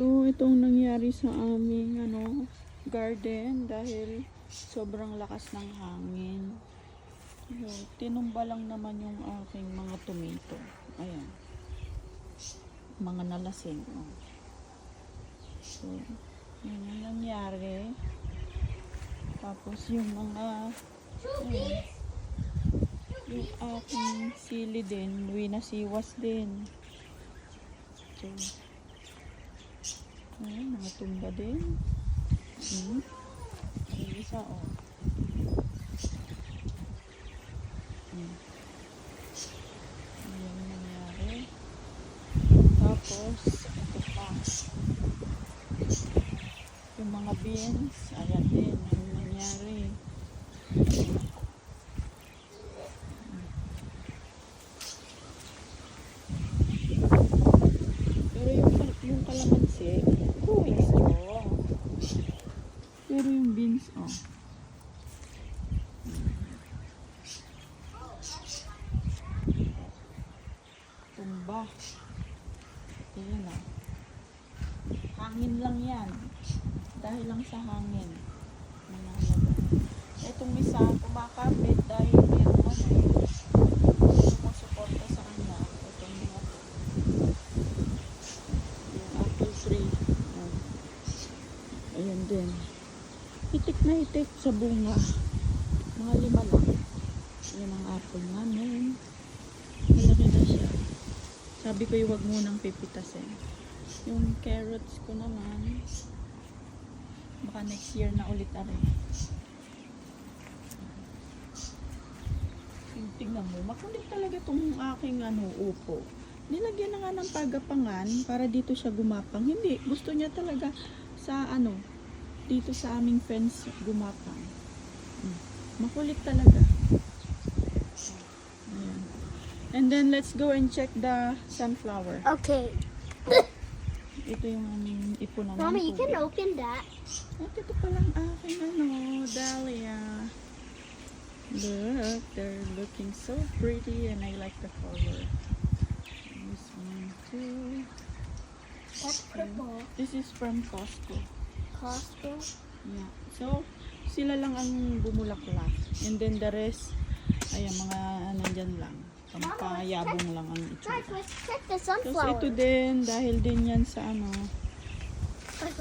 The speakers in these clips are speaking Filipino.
So, itong nangyari sa aming ano, garden dahil sobrang lakas ng hangin. So, tinumba lang naman yung aking mga tomato. Ayan. Mga nalasing. Oh. So, yun ang nangyari. Tapos yung mga ayan, yung aking sili din, winasiwas din. So, Ayan, mga tumba din. Hmm. Yung isa, oh. Hmm. Ayan ang nangyari. Tapos, ito pa. Yung mga beans, ayan din, ang nangyari. Pero yung, yung kalamansi, beans, oh. Tumba. Ayan ah. Hangin lang yan. Dahil lang sa hangin. Itong isa, kumakapit dahil meron. Sumusuporta sa kanya. Itong mga. Yung apple tree. Oh. Ayan din. Itik na itik sa bunga. Mga lima lang. Yan ang apple namin. Malaki na siya. Sabi ko huwag munang pipitasin. Yung carrots ko naman, baka next year na ulit. Yung Tingnan mo, makulit talaga itong aking ano, upo. Nilagyan na nga ng pagapangan para dito siya gumapang. Hindi, gusto niya talaga sa ano, dito sa aming fence gumapang. Makulit talaga. Ayan. And then let's go and check the sunflower. Okay. Ito yung aming ipunan Mommy, you can open that. At ito palang aking ano, dahlia. Look, they're looking so pretty and I like the color. This one too. That's purple. This is from Costco. Costco. Yeah. So, sila lang ang bumulaklak. And then the rest, ayan, mga nandyan lang. Pampayabong lang ang itsura. Tapos ito din, dahil din yan sa ano,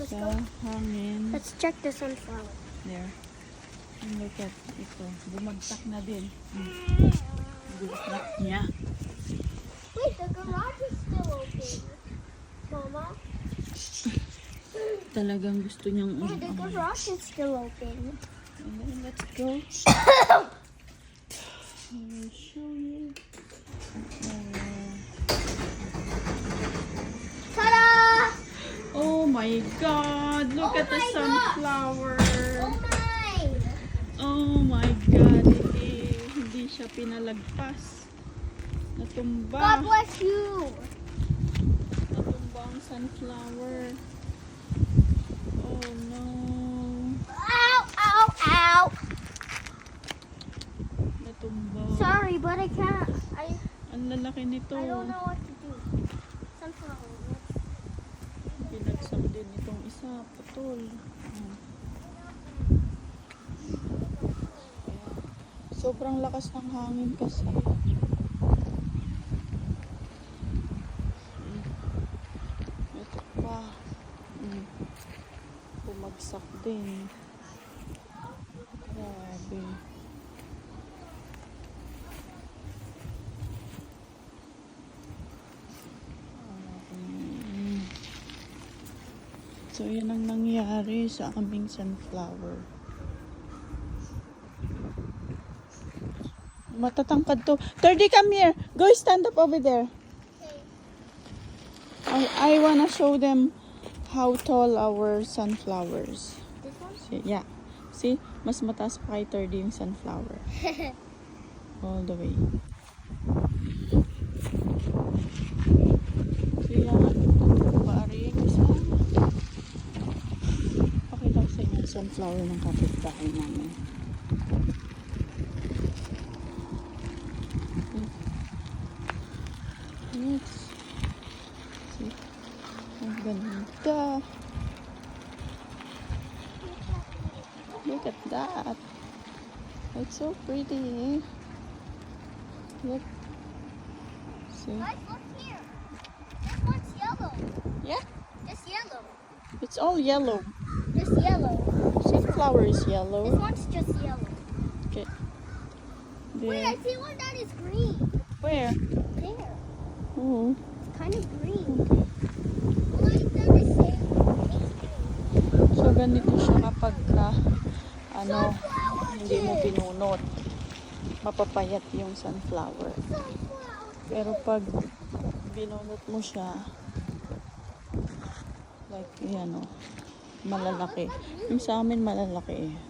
sa hangin. Let's check the sunflower. There. And look at ito. Bumagsak na din. Hmm. Bumagsak niya. Wait, the garage is still open. Mama, Talagang gusto niyang... Mama, the garage is still open. Then let's go. I will show you. Uh, Ta-da! oh my God! Look Oh at the my God! sunflower. Oh my! Oh my God! Hindi, hindi siya pinalagpas. Natumba. God bless you. Natumba ang sunflower. But I can't. I Ang lalaki nito. I don't know what to do. Sunflower. Binagsak din itong isa. Putol. Hmm. Sobrang lakas ng hangin kasi. Hmm. Ito pa. Hmm. Bumagsak din. Grabe. Mm. So, yun ang nangyari sa aming sunflower. Matatangkad to. Thirdy, come here. Go stand up over there. I, I wanna show them how tall our sunflowers. This one? Yeah. See? Mas mataas pa kay Thirdy yung sunflower. All the way. Sunflower ng kapitbahay namin. Yes. See? Ang the look at that. It's so pretty. Look. See? Guys, look here. This one's yellow. Yeah, This yellow. it's all yellow. This yellow. Sunflower is This yellow. one's just yellow. Okay. Wait, There. I see one that is green. Where? There. Oh. It's kind of green. So ganito siya kapag ka, ano, hindi mo pinunot. Mapapayat yung sunflower. Pero pag binunot mo siya, like, yan o, malalaki. Yung sa amin malalaki eh.